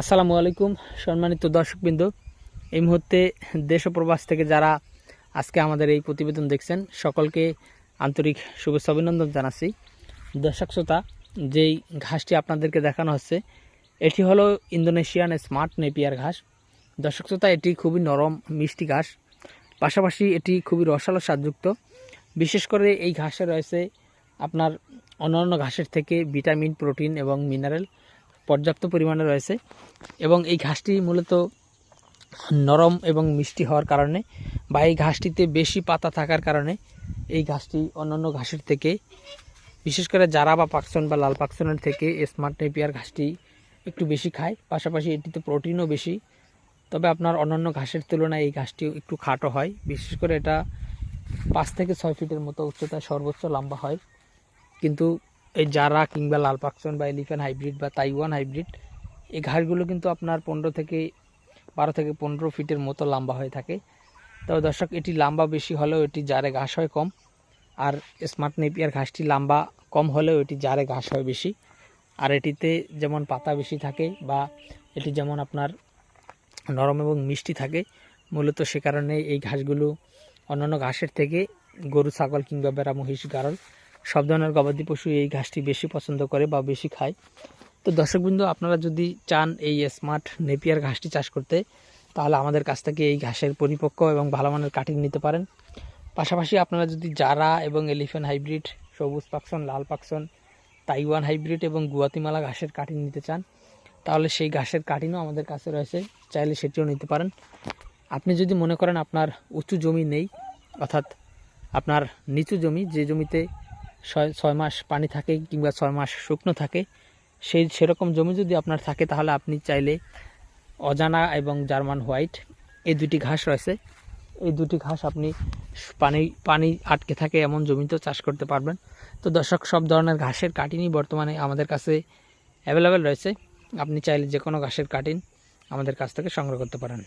আসসালামু আলাইকুম, সম্মানিত দর্শকবৃন্দ। এই মুহূর্তে দেশ প্রবাস থেকে যারা আজকে আমাদের এই প্রতিবেদন দেখছেন, সকলকে আন্তরিক শুভেচ্ছা অভিনন্দন জানাচ্ছি। দর্শক শ্রোতা, যেই ঘাসটি আপনাদেরকে দেখানো হচ্ছে, এটি হলো ইন্দোনেশিয়ান স্মার্ট নেপিয়ার ঘাস। দর্শক শ্রোতা, এটি খুবই নরম, মিষ্টি ঘাস। পাশাপাশি এটি খুবই রসালো স্বাদযুক্ত। বিশেষ করে এই ঘাসে রয়েছে আপনার অন্যান্য ঘাসের থেকে ভিটামিন, প্রোটিন এবং মিনারেল। পর্যাপ্ত পরিমাণে রয়েছে এবং এই ঘাসটি মূলত নরম এবং মিষ্টি হওয়ার কারণে বা এই ঘাসটিতে বেশি পাতা থাকার কারণে এই ঘাসটি অন্যান্য ঘাসের থেকে, বিশেষ করে জারা বা পাকসন বা লাল পাকসনের থেকে স্মার্ট নেপিয়ার ঘাসটি একটু বেশি খায়, পাশাপাশি এটিতে প্রোটিনও বেশি। তবে আপনার অন্যান্য ঘাসের তুলনায় এই ঘাসটি একটু খাটো হয়, বিশেষ করে এটা পাঁচ থেকে ছয় ফিটের মতো উচ্চতায় সর্বোচ্চ লম্বা হয়। কিন্তু এই জারা কিংবা লাল পাকসন বা এলিফ্যান্ট হাইব্রিড বা তাইওয়ান হাইব্রিড এই ঘাসগুলো কিন্তু আপনার পনেরো থেকে বারো থেকে পনেরো ফিটের মতো লম্বা হয়ে থাকে। তবে দর্শক, এটি লম্বা বেশি হলেও এটি জারে ঘাস হয় কম। আর স্মার্ট নেপিয়ার ঘাসটি লম্বা কম হলেও এটি জারে ঘাস হয় বেশি। আর এটিতে যেমন পাতা বেশি থাকে বা এটি যেমন আপনার নরম এবং মিষ্টি থাকে, মূলত সে কারণে এই ঘাসগুলো অন্যান্য ঘাসের থেকে গরু, ছাগল কিংবা বেড়া মহিষ গারল সব ধরনের গবাদি পশু এই ঘাসটি বেশি পছন্দ করে বা বেশি খায়। তো দর্শকবৃন্দ, আপনারা যদি চান এই স্মার্ট নেপিয়ার ঘাসটি চাষ করতে, তাহলে আমাদের কাছ থেকে এই ঘাসের পরিপক্ক এবং ভালো মানের কাটিং নিতে পারেন। পাশাপাশি আপনারা যদি জারা এবং এলিফ্যান্ট হাইব্রিড সবুজ পাকসন, লাল পাকসন, তাইওয়ান হাইব্রিড এবং গুয়াতিমালা ঘাসের কাটিং নিতে চান, তাহলে সেই ঘাসের কাটিংও আমাদের কাছে রয়েছে। চাইলে সেটিও নিতে পারেন। আপনি যদি মনে করেন আপনার উঁচু জমি নেই, অর্থাৎ আপনার নিচু জমি, যে জমিতে ছয় ছয় মাস পানি থাকে কিংবা ছয় মাস শুকনো থাকে, সেই, সেরকম জমি যদি আপনার থাকে তাহলে আপনি চাইলে অজানা এবং জার্মান হোয়াইট, এই দুটি ঘাস রয়েছে। এই দুটি ঘাস আপনি পানি পানি আটকে থাকে এমন জমিতেও চাষ করতে পারবেন। তো দর্শক, সব ধরনের ঘাসের কাটিনই বর্তমানে আমাদের কাছে অ্যাভেলেবেল রয়েছে। আপনি চাইলে যে কোনো ঘাসের কাটিন আমাদের কাছ থেকে সংগ্রহ করতে পারেন।